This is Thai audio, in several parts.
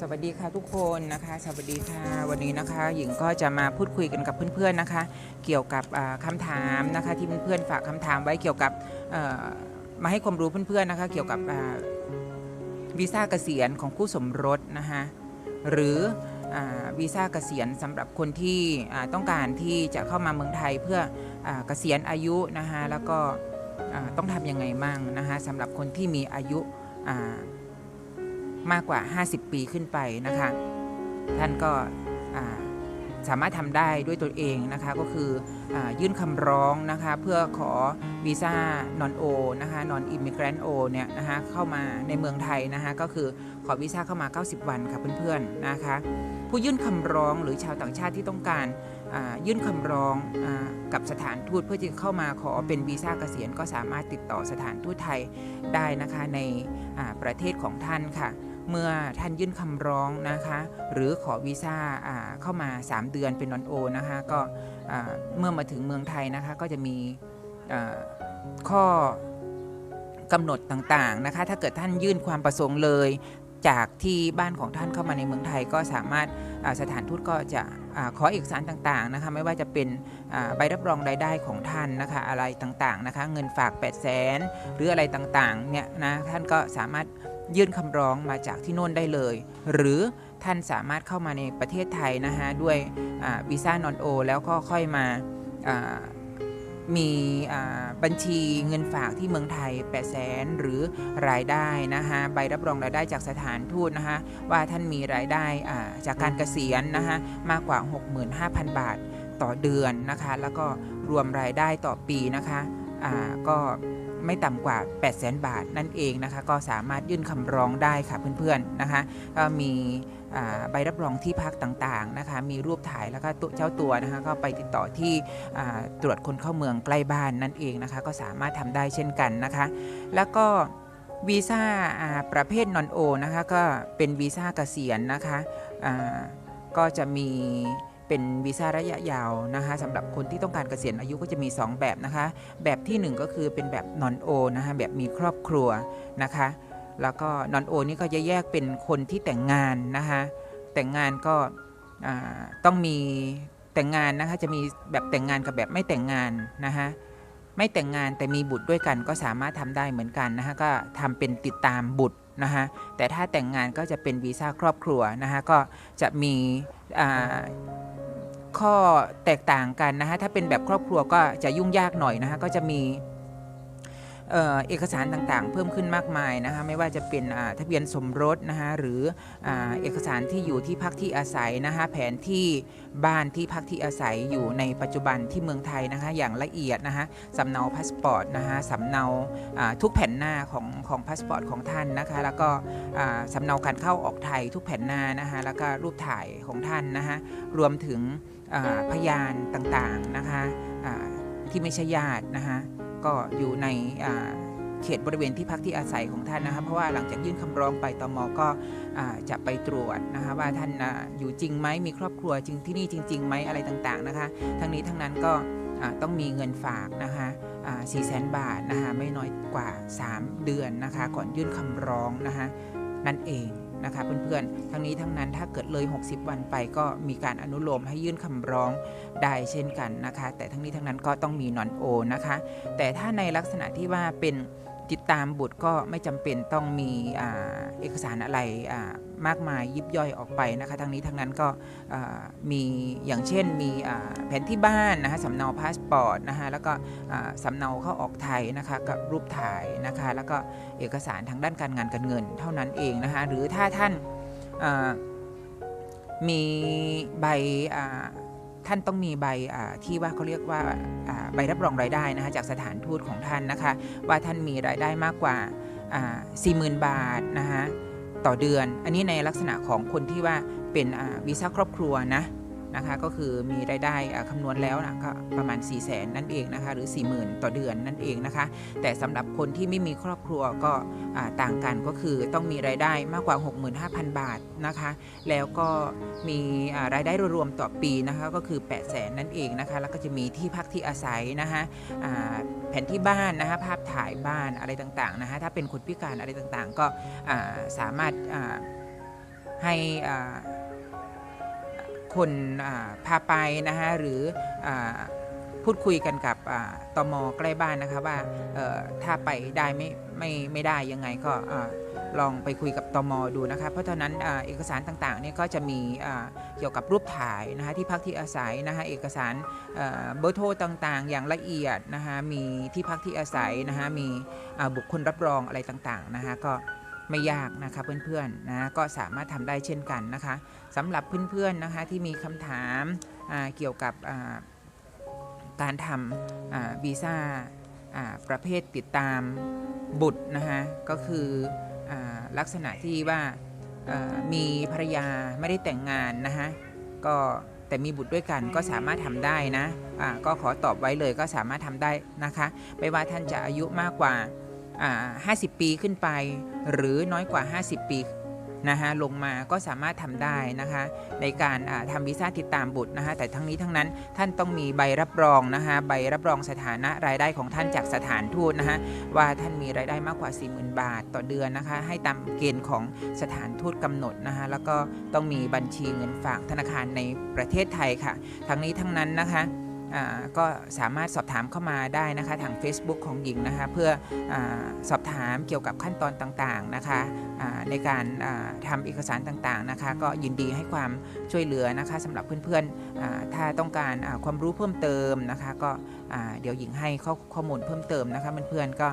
สวัสดีค่ะทุกคนนะคะสวัสดีค่ะวันนี้นะคะ หญิงก็จะมาพูดคุยกันกับเพื่อนๆนะคะ เกี่ยวกับคำาถามนะคะที่เพื่อนๆฝากคำถามไว้เกี่ยวกับมาให้ความรู้เพื่อนๆนะคะ เกี่ยวกับวีซ่าเกษียณของคู่สมรสนะคะหรืออวีซ่าเกษียณสำหรับคนที่ต้องการที่จะเข้ามาเมืองไทยเพื่ออเกษียณอายุนะคะแล้วก็ต้องทำยังไงมั่งนะคะสำหรับคนที่มีอายุอ่า มากกว่า 50 ปีขึ้นไปนะคะ ท่านก็อ่าสามารถทำได้ด้วยตัวเองนะคะก็คืออายื่นคำร้องนะคะเพื่อขอวีซ่านอนโอนะคะนอนอิมิเกรนโอเนี่ยนะคะเข้ามาในเมืองไทยนะคะก็คือขอวีซ่าเข้ามา 90 วันค่ะเพื่อนๆนะคะผู้ยื่นคำร้องหรือชาวต่างชาติที่ต้องการอ่ายื่นคำร้องอากับสถานทูตเพื่อจะเข้ามาขอเป็นวีซ่าเกษียณก็สามารถติดต่อสถานทูตไทยได้นะคะในอ่าประเทศของท่านค่ะ เมื่อท่านยื่นคำร้องนะคะ หรือขอวีซ่าอ่าเข้ามา 3 เดือนเป็นนอนโอนะคะ ก็เมื่อมาถึงเมืองไทยนะคะก็จะมีข้อกำหนดต่างๆนะคะ ถ้าเกิดท่านยื่นความประสงค์เลยจากที่บ้านของท่านเข้ามาในเมืองไทยก็สามารถาสถานทูตก็จะอขอเอกสารต่างๆนะคะไม่ว่าจะเป็นใบรับรองรายได้ของท่านนะคะอะไรต่างๆนะคะเงินฝาก 8 0 0แสนหรืออะไรต่างๆเนี่ยนะท่านก็สามารถ ยื่นคำร้องมาจากที่โน่นได้เลย หรือท่านสามารถเข้ามาในประเทศไทยนะคะด้วยวีซ่านอนโอแล้วก็ค่อยมามีบัญชีเงินฝากที่เมืองไทย8 0 0แสนหรือรายได้นะคะใบรับรองรายได้จากสถานทูตนะคะว่าท่านมีรายได้จากการเกษียณนะคะมากกว่า 65,000 บาทต่อเดือนนะคะ แล้วก็รวมรายได้ต่อปีนะคะก็ ไม่ต่ำกว่า 800,000บาทนั่นเองนะคะ ก็สามารถยื่นคำร้องได้ค่ะเพื่อนๆนะคะ ก็มีใบรับรองที่พักต่างๆนะคะ มีรูปถ่ายแล้วก็ตัวเจ้าตัวนะคะ ก็ไปติดต่อที่ตรวจคนเข้าเมืองใกล้บ้านนั่นเองนะคะ ก็สามารถทำได้เช่นกันนะคะ แล้วก็วีซ่าประเภทนอนโอนะคะ ก็เป็นวีซ่าเกษียณนะคะก็จะมี เป็นวีซ่าระยะยาวนะคะสำหรับคนที่ต้องการเกษียณอายุก็จะมี 2 แบบนะคะ แบบทีหนึ่1 ก็คือเป็นแบบนอนโอนะคะแบบมีครอบครัวนะคะ แล้วก็นอนโอนี่ก็จะแยกเป็นคนที่แต่งงานนะคะแต่งงานก็ต้องมีแต่งงานนะคะจะมีแบบแต่งงานกับแบบไม่แต่งงานนะคะไม่แต่งงานแต่มีบุตรด้วยกันก็สามารถทำได้เหมือนกันนะคะก็ทำเป็นติดตามบุตร นะฮะแต่ถ้าแต่งงานก็จะเป็นวีซ่าครอบครัวนะคะก็จะมีข้อแตกต่างกันนะคะถ้าเป็นแบบครอบครัวก็จะยุ่งยากหน่อยนะคะก็จะมี เอกสารต่างๆ เพิ่มขึ้นมากมายนะคะไม่ว่าจะเป็นทะเบียนสมรสนะคะหรือเอกสารที่อยู่ที่พักที่อาศัยนะคะแผนที่บ้านที่พักที่อาศัยอยู่ในปัจจุบันที่เมืองไทยนะคะอย่างละเอียดนะคะสำเนาพาสปอร์ตนะคะสำเนาทุกแผ่นหน้าของของพาสปอร์ตของท่านนะคะแล้วก็สำเนาการเข้าออกไทยทุกแผ่นหน้านะคะแล้วก็รูปถ่ายของท่านนะคะรวมถึงพยานต่างๆนะคะที่ไม่ใช่ญาตินะคะ ก็อยู่ในเขตบริเวณที่พักที่อาศัยของท่านนะคะเพราะว่าหลังจากยื่นคำร้องไปตมก็จะไปตรวจนะคะว่าท่านอยู่จริงไหมมีครอบครัวจริงที่นี่จริงๆไหมอะไรต่างๆนะคะ ทั้งนี้ทั้งนั้นก็ต้องมีเงินฝากนะคะ4แสนบาทนะคะไม่น้อยกว่า 3 เดือนนะคะก่อนยื่นคำร้องนะคะนั่นเอง นะคะเพื่อนๆ ทั้งนี้ทั้งนั้นถ้าเกิดเลย 60 วันไปก็มีการอนุโลมให้ยื่นคำร้องได้เช่นกันนะคะ แต่ทั้งนี้ทั้งนั้นก็ต้องมีนอนโอนะคะ แต่ถ้าในลักษณะที่ว่าเป็น ติดตามบุตรก็ไม่จำเป็นต้องมีอเอกสารอะไรมากมายยิบย่อยออกไปนะคะทั้งนี้ทั้งนั้นก็มีอย่างเช่นมีแผนที่บ้านนะคะสำเนาพาสปอร์ตนะคะแล้วก็สำเนาเข้าออกไทยนะคะกับรูปถ่ายนะคะแล้วก็เอกสารทางด้านการงานการเงินเท่านั้นเองนะคะหรือถ้าท่านมีใบ ท่านต้องมีใบที่ว่าเขาเรียกว่าใบรับรองรายได้นะคะจากสถานทูตของท่านนะคะ ว่าท่านมีรายได้มากกว่า 40,000 บาทนะคะต่อเดือน อันนี้ในลักษณะของคนที่ว่าเป็นวีซ่าครอบครัวนะ นะคะก็คือมีรายได้คำนวณแล้วนะก็ประมาณ 4 0 0แสนนั่นเองนะคะหรือ 40,000 ต่อเดือนนั่นเองนะคะ แต่สำหรับคนที่ไม่มีครอบครัวก็ต่างกันก็คือต้องมีรายได้มากกว่า 65,000 บาทนะคะ แล้วก็มีรายได้รวมต่อปีนะคะก็คือ 8 0 0แสนนั่นเองนะคะแล้วก็จะมีที่พักที่อาศัยนะคะแผนที่บ้านนะคะภาพถ่ายบ้านอะไรต่างๆนะคะถ้าเป็นคนพิการอะไรต่างๆ ก็สามารถให้อ่า คนพาไปนะคะหรืออพูดคุยกันกับอ่าตมใกล้บ้านนะคะว่าถ้าไปได้ไม่ไม่ไม่ได้ยังไงก็ลองไปคุยกับตมดูนะคะเพราะฉะนั้นอเอกสารต่างๆเนี่ยก็จะมีเกี่ยวกับรูปถ่ายนะคะที่พักที่อาศัยนะคะเอกสารเบอร์โทรต่างๆ อย่างละเอียดนะคะมีที่พักที่อาศัยนะคะมีบุคคลรับรองอะไรต่างๆนะคะก็ ไม่ยากนะคะเพื่อนๆนะก็สามารถทำได้เช่นกันนะคะสำหรับเพื่อนๆนะคะที่มีคำถามาเกี่ยวกับการทำวีซ่าประเภทติดตามบุตรนะคะก็คืออลักษณะที่ว่ามีภรรยาไม่ได้แต่งงานนะคะก็แต่มีบุตรด้วยกันก็สามารถทำได้นะอ่าก็ขอตอบไว้เลยก็สามารถทำได้นะคะ ไม่ว่าท่านจะอายุมากกว่า 50 ปีขึ้นไป หรือน้อยกว่า 50 ปีนะคะลงมาก็สามารถทำได้นะคะในการอ่าทำวีซ่าติดตามบุตรนะคะแต่ทั้งนี้ทั้งนั้นท่านต้องมีใบรับรองนะคะใบรับรองสถานะรายได้ของท่านจากสถานทูตนะคะว่าท่านมีรายได้มากกว่า 40,000 บาทต่อเดือนนะคะให้ตามเกณฑ์ของสถานทูตกำหนดนะคะแล้วก็ต้องมีบัญชีเงินฝากธนาคารในประเทศไทยค่ะ ทั้งนี้ทั้งนั้นนะคะ ก็สามารถสอบถามเข้ามาได้นะคะทาง Facebook ของหญิงนะคะเพื่ออสอบถามเกี่ยวกับขั้นตอนต่างๆนะคะในการอ่าทำเอกสารต่างๆนะคะ ก็ยินดีให้ความช่วยเหลือนะคะสำหรับเพื่อนๆถ้าต้องการความรู้เพิ่มเติมนะคะก็เดี๋ยวหญิงให้ข้อข้อมูลเพิ่มเติมนะคะเพื่อนๆก็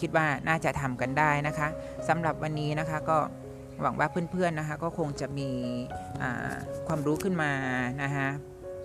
คิดว่าน่าจะทำกันได้นะคะสำหรับวันนี้นะคะก็หวังว่าเพื่อนๆนะคะก็คงจะมีความรู้ขึ้นมานะคะ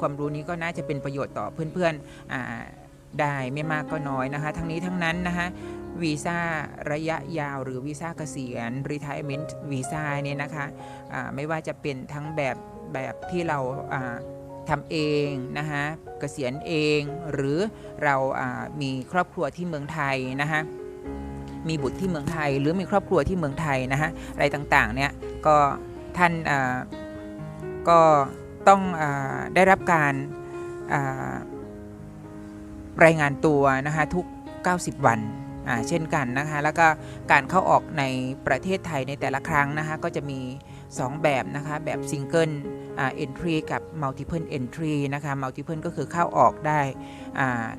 ความรู้นี้ก็น่าจะเป็นประโยชน์ต่อเพื่อนๆได้ไม่มากก็น้อยนะคะ ทั้งนี้ทั้งนั้นนะคะวีซ่าระยะยาวหรือวีซ่าเกษียณ retirement วีซ่าเนี่ยนะคะอ่าไม่ว่าจะเป็นทั้งแบบแบบที่เราทำเองนะคะเกษียณเอง หรือเรามีครอบครัวที่เมืองไทยนะคะมีบุตรที่เมืองไทย หรือมีครอบครัวที่เมืองไทยนะคะอะไรต่างๆเนี่ยก็ท่านก็ ต้องอได้รับการรายงานตัวนะคะทุก 90 วันเช่นกันนะคะแล้วก็การเข้าออกในประเทศไทยในแต่ละครั้งนะคะก็จะมี 2 แบบนะคะแบบซิงเกิลเอ่า entry กับ multiple entry นะคะ multiple ก็คือเข้าออกได้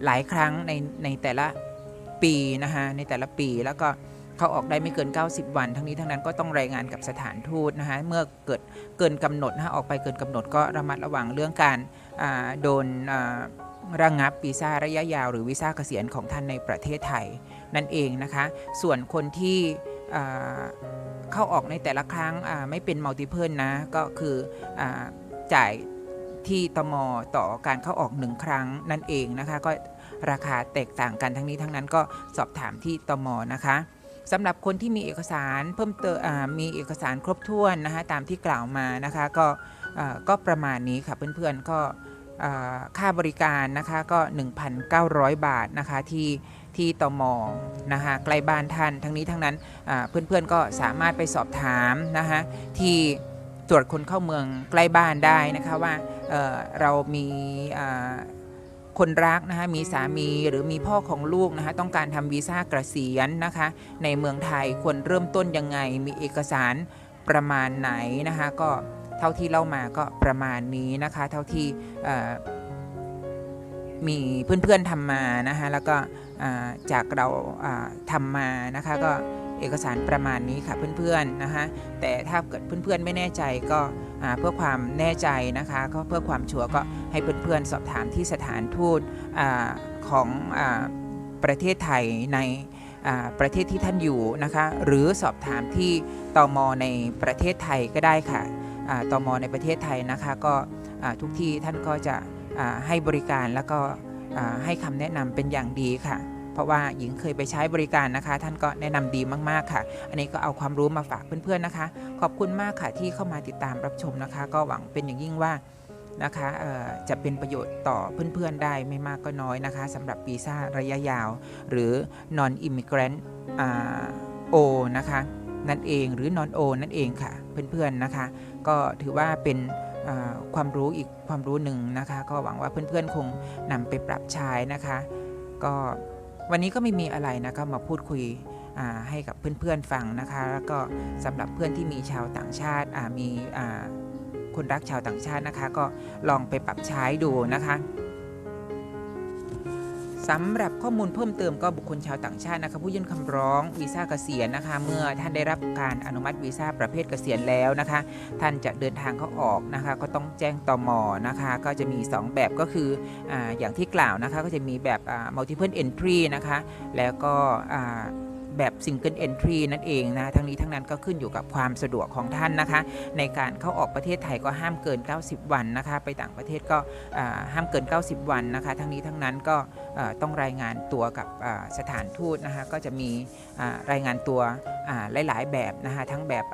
หลายครั้งในในแต่ละปีนะคะในแต่ละปีแล้วก็ เข้าออกได้ไม่เกิน 90 วัน ทั้งนี้ทั้งนั้นก็ต้องรายงานกับสถานทูตนะคะเมื่อเกิดเกินกำหนดนะคะออกไปเกินกำหนดก็ระมัดระวังเรื่องการโดนระงับวีซ่าระยะยาวหรือวีซ่าเกษียณของท่านในประเทศไทยนั่นเองนะคะ ส่วนคนที่เข้าออกในแต่ละครั้งไม่เป็นมัลติเพิลนะก็คืออจ่ายที่ตมต่อการเข้าออกหนึ่งครั้งนั่นเองนะคะ ก็ราคาแตกต่างกันทั้งนี้ทั้งนั้นก็สอบถามที่ตมนะคะ สำหรับคนที่มีเอกสารเพิ่มเติมมีเอกสารครบถ้วนนะคะตามที่กล่าวมานะคะก็ก็ประมาณนี้ค่ะเพื่อนๆก็อ่าค่าบริการนะคะก็ 1,900 บาทนะคะที่ที่ตมนะคะใกล้บ้านท่านทั้งนี้ทั้งนั้นอ่าเพื่อนๆก็สามารถไปสอบถามนะคะที่ตรวจคนเข้าเมืองใกล้บ้านได้นะคะว่าเเรามีา คนรักนะคะมีสามีหรือมีพ่อของลูกนะคะต้องการทำวีซ่าเกษียณนะคะ ในเมืองไทยควรเริ่มต้นยังไง มีเอกสารประมาณไหนนะคะก็เท่าที่เล่ามาก็ประมาณนี้นะคะ เท่าที่มีเพื่อนๆทำมานะคะแล้วก็จากเราอ่าทำมานะคะก็เอกสารประมาณนี้ค่ะเพื่อนๆนะคะแต่ถ้าเกิดเพื่อนๆไม่แน่ใจก็เพื่อความแน่ใจนะคะก็เพื่อความชัวร์ก็ ให้เพื่อนๆสอบถามที่สถานทูตอของอประเทศไทยในประเทศที่ท่านอยู่นะคะหรือสอบถามที่ตอมในประเทศไทยก็ได้ค่ะอ่าตมในประเทศไทยนะคะก็ทุกที่ท่านก็จะให้บริการแล้วก็ให้คำแนะนำเป็นอย่างดีค่ะ เพราะว่าหญิงเคยไปใช้บริการนะคะ ท่านก็แนะนำดีมากๆค่ะ อันนี้ก็เอาความรู้มาฝากเพื่อนๆนะคะ ขอบคุณมากค่ะที่เข้ามาติดตามรับชมนะคะ ก็หวังเป็นอย่างยิ่งว่า นะคะจะเป็นประโยชน์ต่อเพื่อนๆได้ไม่มากก็น้อยนะคะสำหรับวีซ่าระยะยาว หรือ non immigrant อ่า O นะคะนั่นเองหรือ non O นั่นเองค่ะเพื่อนๆนะคะ ก็ถือว่าเป็นความรู้อีกความรู้หนึ่งนะคะ ก็หวังว่าเพื่อนๆคงนำไปปรับใช้นะคะ ก็วันนี้ก็ไม่มีอะไรนะก็มาพูดคุยให้กับเพื่อนๆฟังนะคะ แล้วก็สำหรับเพื่อนที่มีชาวต่างชาติมีอ คนรักชาวต่างชาตินะคะ ก็ลองไปปรับใช้ดูนะคะสำหรับข้อมูลเพิ่มเติมก็บุคคลชาวต่างชาตินะคะผู้ยื่นคำร้องวีซ่าเกษียณนะคะ เมื่อท่านได้รับการอนุมัติวีซ่าประเภทเกษียณแล้วนะคะ ท่านจะเดินทางเข้าออกนะคะ ก็ต้องแจ้งตอมอนะคะ ก็จะมี 2 แบบก็คือออย่างที่กล่าวนะคะ ก็จะมีแบบ multiple entry นะคะ แล้วก็ แบบ single entry นั่นเองนะ ทั้งนี้ทั้งนั้นก็ขึ้นอยู่กับความสะดวกของท่านนะคะ ในการเข้าออกประเทศไทยก็ห้ามเกิน 90 วันนะคะ ไปต่างประเทศก็ห้ามเกิน 90 วันนะคะ ทั้งนี้ทั้งนั้นก็ต้องรายงานตัวกับสถานทูตนะคะ ก็จะมีรายงานตัวหลาย ๆ แบบนะคะทั้งแบบ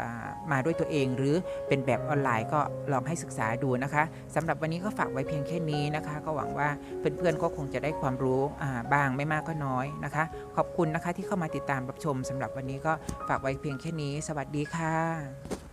มาด้วยตัวเองหรือเป็นแบบออนไลน์ก็ลองให้ศึกษาดูนะคะสำหรับวันนี้ก็ฝากไว้เพียงแค่นี้นะคะ ก็หวังว่าเพื่อนๆก็คงจะได้ความรู้บ้างไม่มากก็น้อยนะคะ ขอบคุณนะคะที่เข้ามาติดตามรับชมสำหรับวันนี้ก็ฝากไว้เพียงแค่นี้ สวัสดีค่ะ